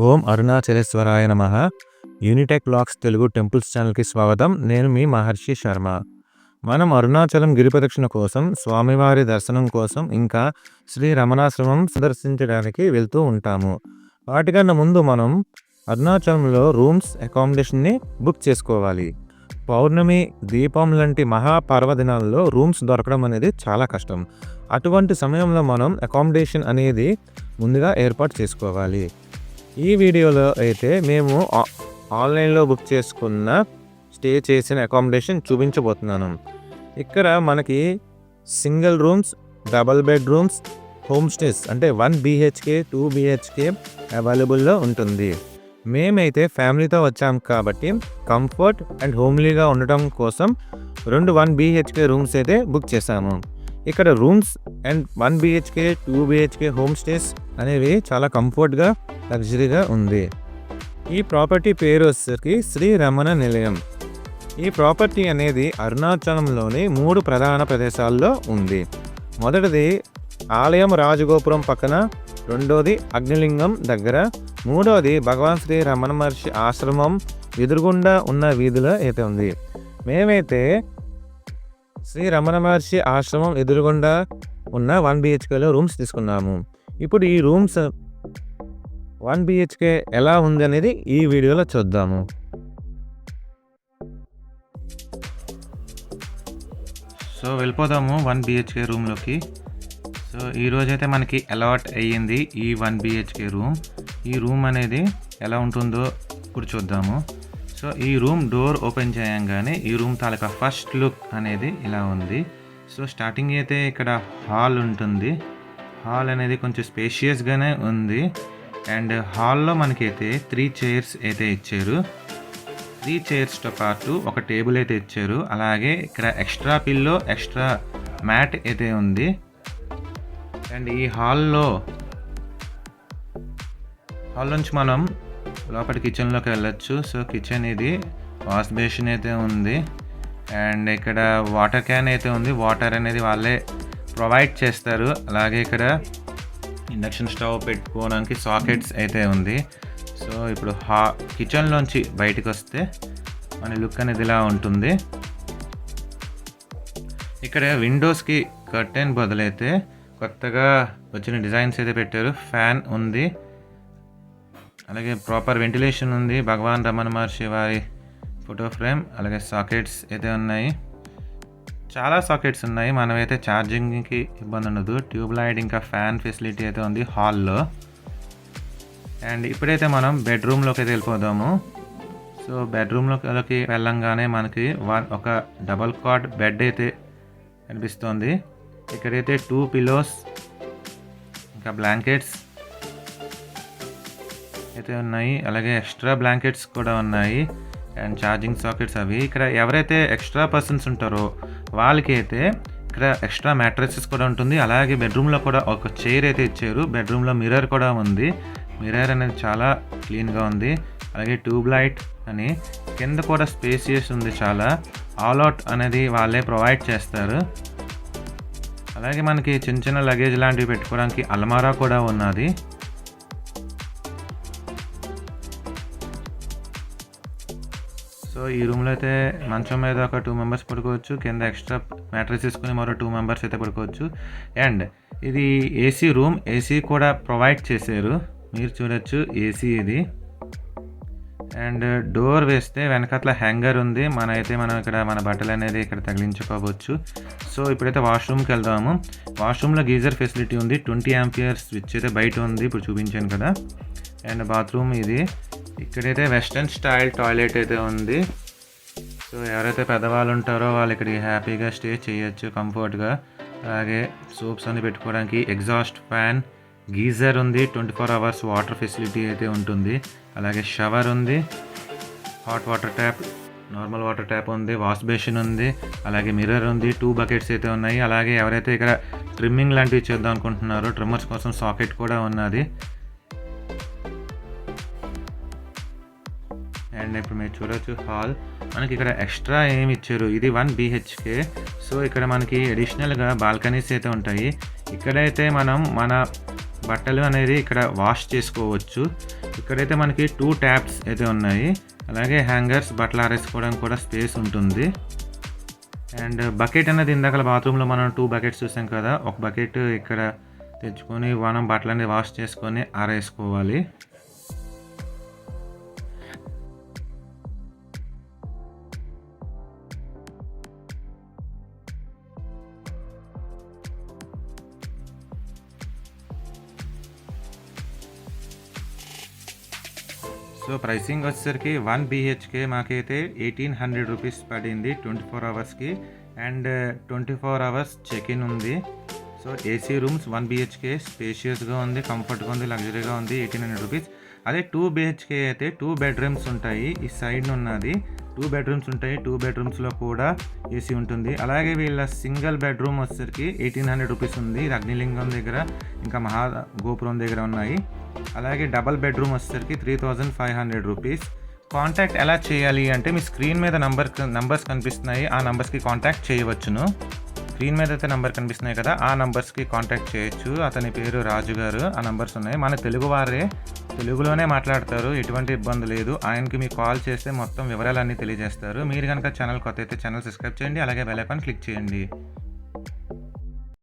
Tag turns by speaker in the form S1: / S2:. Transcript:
S1: ఓం అరుణాచలేశ్వరాయ నమ. యూనిటెక్ లాక్స్ తెలుగు టెంపుల్స్ ఛానల్కి స్వాగతం. నేను మీ మహర్షి శర్మ. మనం అరుణాచలం గిరి ప్రదక్షిణ కోసం స్వామివారి దర్శనం కోసం ఇంకా శ్రీ రమణాశ్రమం సందర్శించడానికి వెళ్తూ ఉంటాము. వాటికన్నా ముందు మనం అరుణాచలంలో రూమ్స్ అకామిడేషన్ని బుక్ చేసుకోవాలి. పౌర్ణమి దీపం లాంటి మహాపర్వదినాల్లో రూమ్స్ దొరకడం అనేది చాలా కష్టం. అటువంటి సమయంలో మనం అకామిడేషన్ అనేది ముందుగా ఏర్పాటు చేసుకోవాలి. ఈ వీడియోలో అయితే మేము ఆ- ఆన్లైన్లో బుక్ చేసుకున్న స్టే చేసిన అకామిడేషన్ చూపించబోతున్నాను. ఇక్కడ మనకి single rooms double bedrooms home stays అంటే వన్ బీహెచ్కే టూ బీహెచ్కే అవైలబుల్లో ఉంటుంది. మేమైతే ఫ్యామిలీతో వచ్చాం కాబట్టి కంఫర్ట్ అండ్ హోమ్లీగా ఉండటం కోసం రెండు వన్ బీహెచ్కే రూమ్స్ అయితే బుక్ చేశాము. ఇక్కడ rooms and one BHK two BHK home stays అనేవి చాలా కంఫర్ట్గా లగ్జరీగా ఉంది. ఈ ప్రాపర్టీ పేరు వచ్చేసరికి శ్రీ రమణ నిలయం. ఈ ప్రాపర్టీ అనేది అరుణాచలంలోని మూడు ప్రధాన ప్రదేశాల్లో ఉంది. మొదటిది ఆలయం రాజగోపురం పక్కన రెండోది అగ్నిలింగం దగ్గర మూడోది భగవాన్ శ్రీ రమణ మహర్షి ఆశ్రమం ఎదురుగుండా ఉన్న వీధిలో అయితే ఉంది. మేమైతే శ్రీ రమణ మహర్షి ఆశ్రమం ఎదురుగుండా ఉన్న వన్ బిహెచ్కేలో రూమ్స్ తీసుకున్నాము. ఇప్పుడు ఈ రూమ్స్ వన్ బిహెచ్కే ఎలా ఉంది అనేది ఈ వీడియోలో చూద్దాము.
S2: సో వెళ్ళిపోదాము వన్ బిహెచ్కే రూమ్లోకి. సో ఈరోజైతే మనకి అలాట్ అయ్యింది ఈ వన్ బిహెచ్కే రూమ్. ఈ రూమ్ అనేది ఎలా ఉంటుందో ఇప్పుడు చూద్దాము. సో ఈ రూమ్ డోర్ ఓపెన్ చేయంగానే ఈ రూమ్ తాలూకా ఫస్ట్ లుక్ అనేది ఇలా ఉంది. సో స్టార్టింగ్ అయితే ఇక్కడ హాల్ ఉంటుంది. హాల్ అనేది కొంచెం స్పేషియస్గానే ఉంది. అండ్ హాల్లో మనకైతే త్రీ చైర్స్ అయితే ఇచ్చారు. త్రీ చైర్స్తో పాటు ఒక టేబుల్ అయితే ఇచ్చారు. అలాగే ఇక్కడ ఎక్స్ట్రా పిల్లో ఎక్స్ట్రా మ్యాట్ అయితే ఉంది. అండ్ ఈ హాల్లో హాల్ నుంచి మనం లోపల కిచెన్లోకి వెళ్ళొచ్చు. సో కిచెన్ ఇది వాష్ బేసిన్ అయితే ఉంది. అండ్ ఇక్కడ వాటర్ క్యాన్ అయితే ఉంది. వాటర్ అనేది వాళ్ళే ప్రొవైడ్ చేస్తారు. అలాగే ఇక్కడ ఇండక్షన్ స్టవ్ పెట్టుకోవడానికి సాకెట్స్ అయితే ఉంది. సో ఇప్పుడు హా కిచెన్లోంచి బయటకు వస్తే మన లుక్ అనేది ఇలా ఉంటుంది. ఇక్కడ విండోస్కి కర్టెన్ బదులైతే కొత్తగా వచ్చిన డిజైన్స్ అయితే పెట్టారు. ఫ్యాన్ ఉంది. అలాగే ప్రాపర్ వెంటిలేషన్ ఉంది. భగవాన్ రమణ మహర్షి వారి ఫోటో ఫ్రేమ్ అలాగే సాకెట్స్ అయితే ఉన్నాయి చాలా సాకెట్స్ ఉన్నాయి. మనమైతే ఛార్జింగ్కి ఇబ్బంది ఉండదు. ట్యూబ్ లైట్ ఇంకా ఫ్యాన్ ఫెసిలిటీ అయితే ఉంది హాల్లో అండ్ ఇప్పుడైతే మనం బెడ్రూమ్లోకి అయితే వెళ్ళిపోదాము. సో బెడ్రూమ్లోకి వెళ్ళంగానే మనకి వన్ ఒక డబల్ కాట్ బెడ్ అయితే కనిపిస్తుంది. ఇక్కడైతే టూ పిలోస్ ఇంకా బ్లాంకెట్స్ అయితే ఉన్నాయి అలాగే ఎక్స్ట్రా బ్లాంకెట్స్ కూడా ఉన్నాయి అండ్ ఛార్జింగ్ సాకెట్స్ అవి. ఇక్కడ ఎవరైతే ఎక్స్ట్రా పర్సన్స్ ఉంటారో వాళ్ళకి అయితే ఇక్కడ ఎక్స్ట్రా మ్యాట్రసెస్ కూడా ఉంటుంది. అలాగే బెడ్రూమ్లో కూడా ఒక చైర్ అయితే ఇచ్చారు. బెడ్రూమ్లో మిర్రర్ కూడా ఉంది. మిర్రర్ అనేది చాలా క్లీన్గా ఉంది. అలాగే ట్యూబ్ లైట్ అని కింద కూడా స్పేసియస్ ఉంది చాలా. ఆల్ అవుట్ అనేది వాళ్ళే ప్రొవైడ్ చేస్తారు. అలాగే మనకి చిన్న చిన్న లగేజ్ లాంటివి పెట్టుకోవడానికి అల్మారా కూడా ఉన్నది. సో ఈ రూమ్లో అయితే మంచం మీద ఒక టూ మెంబర్స్ పడుకోవచ్చు కింద ఎక్స్ట్రా మ్యాట్రెస్ తీసుకుని మరో టూ మెంబర్స్ అయితే పడుకోవచ్చు. అండ్ ఇది ఏసీ రూమ్ ఏసీ కూడా ప్రొవైడ్ చేశారు. మీరు చూడొచ్చు ఏసీ ఇది. అండ్ డోర్ వేస్తే వెనకట్ల హ్యాంగర్ ఉంది. మన అయితే మనం ఇక్కడ మన బట్టలు అనేది ఇక్కడ తగిలించుకోవచ్చు. సో ఇప్పుడైతే వాష్రూమ్కి వెళ్దాము. వాష్రూమ్లో గీజర్ ఫెసిలిటీ ఉంది. ట్వంటీ యాంపియర్ స్విచ్ అయితే బయట ఉంది. ఇప్పుడు చూపించాను కదా. అండ్ బాత్రూమ్ ఇది. ఇక్కడైతే వెస్ట్రన్ స్టైల్ టాయిలెట్ అయితే ఉంది. సో ఎవరైతే పెద్దవాళ్ళు ఉంటారో వాళ్ళు ఇక్కడికి హ్యాపీగా స్టే చేయొచ్చు కంఫర్ట్గా. అలాగే సోప్స్ అన్ని పెట్టుకోవడానికి ఎగ్జాస్ట్ ఫ్యాన్ గీజర్ ఉంది twenty four hours water facility అయితే ఉంటుంది. అలాగే షవర్ ఉంది hot water tap normal water tap ఉంది వాష్ బేసిన్ ఉంది అలాగే మిర్రర్ ఉంది టూ బకెట్స్ అయితే ఉన్నాయి. అలాగే ఎవరైతే ఇక్కడ ట్రిమ్మింగ్ లాంటివి చేద్దాం అనుకుంటున్నారో ట్రిమ్మర్స్ కోసం సాకెట్ కూడా ఉన్నది. అండ్ ఇప్పుడు మీరు చూడొచ్చు హాల్. మనకి ఇక్కడ ఎక్స్ట్రా ఏమి ఇచ్చారు? ఇది వన్ బీహెచ్కే సో ఇక్కడ మనకి అడిషనల్గా బాల్కనీస్ అయితే ఉంటాయి. ఇక్కడైతే మనం మన బట్టలు అనేది ఇక్కడ వాష్ చేసుకోవచ్చు. ఇక్కడైతే మనకి టూ ట్యాప్స్ అయితే ఉన్నాయి. అలాగే హ్యాంగర్స్ బట్టలు ఆరేసుకోవడానికి కూడా స్పేస్ ఉంటుంది. అండ్ బకెట్ అనేది ఇందాక బాత్రూంలో మనం టూ బకెట్స్ చూసాం కదా ఒక బకెట్ ఇక్కడ తెచ్చుకొని మనం బట్టలన్నీ వాష్ చేసుకొని ఆరేసుకోవాలి. సో ప్రైసింగ్ వచ్చేసరికి వన్ బీహెచ్కే మాకైతే ఎయిటీన్ హండ్రెడ్ రూపీస్ పడింది ట్వంటీ ఫోర్ అవర్స్కి. And uh, twenty four hours check in ఉంది. So AC rooms one BHK స్పేషియస్గా ఉంది కంఫర్ట్గా ఉంది లగ్జరీగా ఉంది ఎయిటీన్ హండ్రెడ్ రూపీస్. అదే టూ బీహెచ్కే అయితే టూ బెడ్రూమ్స్ ఉంటాయి ఈ సైడ్ ఉన్నది టూ బెడ్రూమ్స్ ఉంటాయి. టూ బెడ్రూమ్స్లో కూడా ఏసీ ఉంటుంది. అలాగే వీళ్ళ సింగిల్ బెడ్రూమ్ వచ్చేసరికి ఎయిటీన్ హండ్రెడ్ రూపీస్ ఉంది. ఇది అగ్నిలింగం దగ్గర ఇంకా మహా గోపురం దగ్గర ఉన్నాయి. అలాగే డబల్ బెడ్రూమ్ వచ్చేసరికి three thousand five hundred rupees. Contact ఎలా చేయాలి అంటే మీ స్క్రీన్ మీద నంబర్ నంబర్స్ కనిపిస్తున్నాయి. ఆ నంబర్స్కి కాంటాక్ట్ చేయవచ్చును. స్క్రీన్ మీద అయితే నెంబర్ కనిపిస్తున్నాయి కదా ఆ నంబర్స్కి కాంటాక్ట్ చేయొచ్చు. అతని పేరు రాజు గారు ఆ నంబర్స్ ఉన్నాయి. మన తెలుగు వారే తెలుగులోనే మాట్లాడతారు ఎటువంటి ఇబ్బంది లేదు. ఆయనకి మీకు కాల్ చేస్తే మొత్తం వివరాలన్నీ తెలియజేస్తారు. మీరు కనుక ఛానల్ కొత్త అయితే ఛానల్ సబ్స్క్రైబ్ చేయండి అలాగే బెల్ ఐకాన్ క్లిక్ చేయండి.